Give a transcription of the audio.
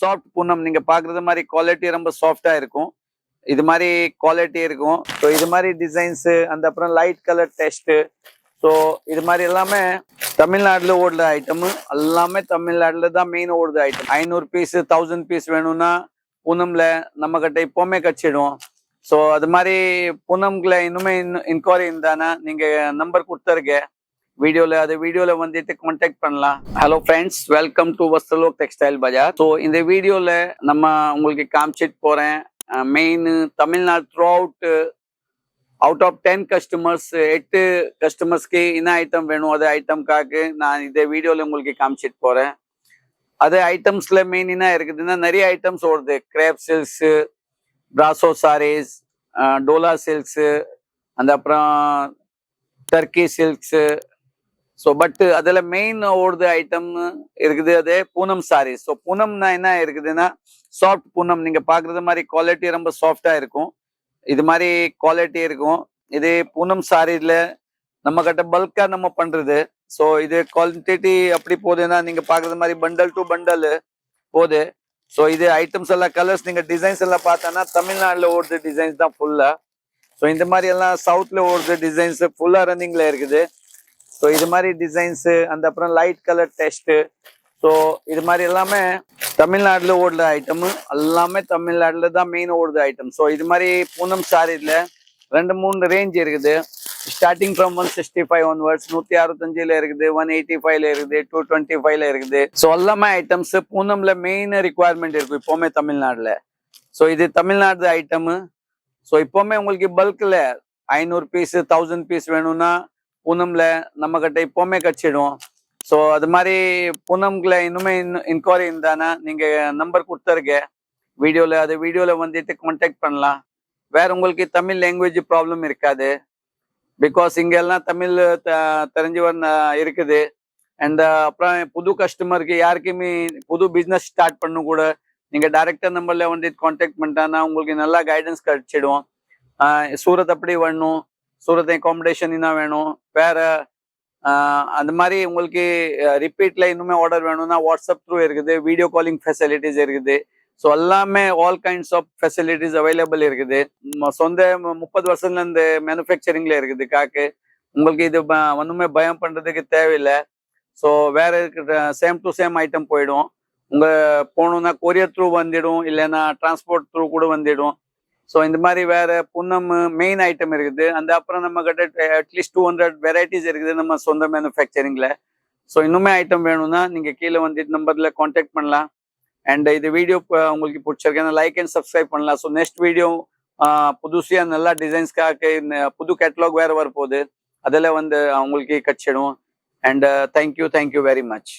Soft Poonam. நீங்க பாக்குறது மாதிரி குவாலிட்டி ரொம்ப சாஃப்டா இருக்கும். இது மாதிரி குவாலிட்டி இருக்கும். ஸோ இது மாதிரி டிசைன்ஸ் அந்த அப்புறம் லைட் கலர் டெஸ்ட் ஸோ இது மாதிரி எல்லாமே தமிழ்நாடுல ஓடுற ஐட்டம் எல்லாமே தமிழ்நாடுல தான் மெயின் ஓடுது ஐட்டம் ஐநூறு பீஸ் தௌசண்ட் பீஸ் வேணும்னா பூனம்ல நம்ம கிட்ட இப்போவுமே கச்சிடுவோம் ஸோ அது மாதிரி பூனம்குள்ள இன்னுமே இன்கொயரி இருந்தானா நீங்க நம்பர் கொடுத்துருக்கேன் வீடியோல அது வீடியோல வந்துட்டு காண்டாக்ட் பண்ணலாம். Hello friends welcome to Vastalok textile bazaar so இந்த வீடியோல நம்ம உங்களுக்கு காமிச்சிட்டு போறேன். Main Tamil Nadu throughout out of ten customers எட்டு கஸ்டமர்ஸ்க்கு என்ன ஐட்டம் வேணும் அது ஐட்டம்காக நான் இந்த வீடியோல உங்களுக்கு காமிச்சிட்டு போறேன். அது ஐட்டம்ஸ்ல மெயின் என்ன இருக்குதுன்னா நிறைய ஐட்டம்ஸ் ஓடுது. Crepe silks brasso sarees dola silks அந்த அப்புறம் டர்க்கி சில்க்ஸ் ஸோ பட் அதில் மெயின் ஓடுது ஐட்டம் இருக்குது அது பூனம் சாரீஸ் ஸோ பூனம்னா என்ன இருக்குதுன்னா சாஃப்ட் பூனம். நீங்க பாக்குறது மாதிரி குவாலிட்டி ரொம்ப சாஃப்டா இருக்கும். இது மாதிரி குவாலிட்டி இருக்கும். இது பூனம் சாரீல நம்ம கிட்ட பல்காக நம்ம பண்றது. ஸோ இது குவான்டிட்டி அப்படி போகுதுன்னா நீங்க பாக்குறது மாதிரி பண்டல் டு பண்டல் போகுது. ஸோ இது ஐட்டம்ஸ் எல்லாம் கலர்ஸ் நீங்க டிசைன்ஸ் எல்லாம் பார்த்தோன்னா தமிழ்நாடுல ஓடுது டிசைன்ஸ் தான் ஃபுல்லா ஸோ இந்த மாதிரி எல்லாம் சவுத்ல ஓடுது டிசைன்ஸ் ஃபுல்லா ரன்னிங்ல இருக்குது. ஸோ இது மாதிரி டிசைன்ஸ் அந்த அப்புறம் லைட் கலர் டெஸ்ட் ஸோ இது மாதிரி எல்லாமே தமிழ்நாடுல ஓடுற ஐட்டம் எல்லாமே தமிழ்நாடுல தான் மெயின் ஓடுது ஐட்டம் ஸோ இது மாதிரி பூனம் சாரீல ரெண்டு மூணு ரேஞ்ச் இருக்குது. Starting from one sixty five onwards நூத்தி அறுபத்தஞ்சுல இருக்குது ஒன் எயிட்டி ஃபைவ்ல இருக்குது டூ டுவெண்ட்டி ஃபைவ்ல இருக்குது. ஸோ எல்லாமே ஐட்டம்ஸ் பூனம்ல மெயின் ரிக்குவயர்மெண்ட் இருக்கும் இப்போவுமே தமிழ்நாடுல ஸோ இது தமிழ்நாடு ஐட்டம் ஸோ இப்போவுமே உங்களுக்கு பல்க்ல ஐநூறு பீஸ் தௌசண்ட் பீஸ் வேணும்னா பூனம்ல நம்ம கிட்ட இப்போவுமே கச்சிடுவோம் ஸோ அது மாதிரி பூனம்ல இன்னுமே இன்கொயரி இருந்தானா நீங்க நம்பர் கொடுத்துருக்கேன் வீடியோல அது வீடியோல வந்துட்டு காண்டாக்ட் பண்ணலாம். வேற உங்களுக்கு தமிழ் லாங்குவேஜ் ப்ராப்ளம் இருக்காது. பிகாஸ் இங்க எல்லாம் தமிழ் த- தெரிஞ்சவன் இருக்குது. அண்ட் அப்புறம் புது கஸ்டமருக்கு யாருக்குமே புது பிஸ்னஸ் ஸ்டார்ட் பண்ண கூட நீங்க டைரக்டர் நம்பர்ல வந்து காண்டாக்ட் பண்ணிட்டானா உங்களுக்கு நல்லா கைடன்ஸ் கிடைச்சிடும். சூரத் அப்படி வரணும். சூரத் காம்படிஷன் தான் வேணும். வேற அந்த மாதிரி உங்களுக்கு ரிப்பீட்ல இன்னுமே ஆர்டர் வேணும்னா வாட்ஸ்அப் த்ரூ இருக்குது வீடியோ காலிங் ஃபெசிலிட்டிஸ் இருக்குது. ஸோ எல்லாமே all kinds of facilities available இருக்குது. சொந்த முப்பது வருஷத்துல இருந்து மேனுஃபேக்சரிங்ல இருக்குது காக்கு. உங்களுக்கு இது ஒன்றுமே பயம் பண்றதுக்கு தேவையில்லை. ஸோ வேற சேம் டு சேம் ஐட்டம் போயிடும். உங்க போகணும்னா கொரியர் த்ரூ வந்துடும் இல்லைன்னா டிரான்ஸ்போர்ட் த்ரூ கூட வந்துடும். ஸோ இந்த மாதிரி வேற புன்னம் மெயின் ஐட்டம் இருக்குது. அந்த அப்புறம் நம்ம கிட்ட அட்லீஸ்ட் டூ ஹண்ட்ரட் வெரைட்டிஸ் இருக்குது நம்ம சொந்த மேனுஃபேக்சரிங்ல ஸோ இன்னுமே ஐட்டம் வேணும்னா நீங்க கீழே வந்துட்டு நம்பர்ல காண்டாக்ட் பண்ணலாம். அண்ட் இது வீடியோ eh, உங்களுக்கு பிடிச்சிருக்கேன் லைக் அண்ட் சப்ஸ்கிரைப் பண்ணலாம். ஸோ நெக்ஸ்ட் வீடியோ புதுசியாக நல்லா டிசைன்ஸ்க்காக புது கேட்டலாக் வேற வரப்போகுது. அதில் வந்து அவங்களுக்கு கட்சிடும். And thank you thank you very much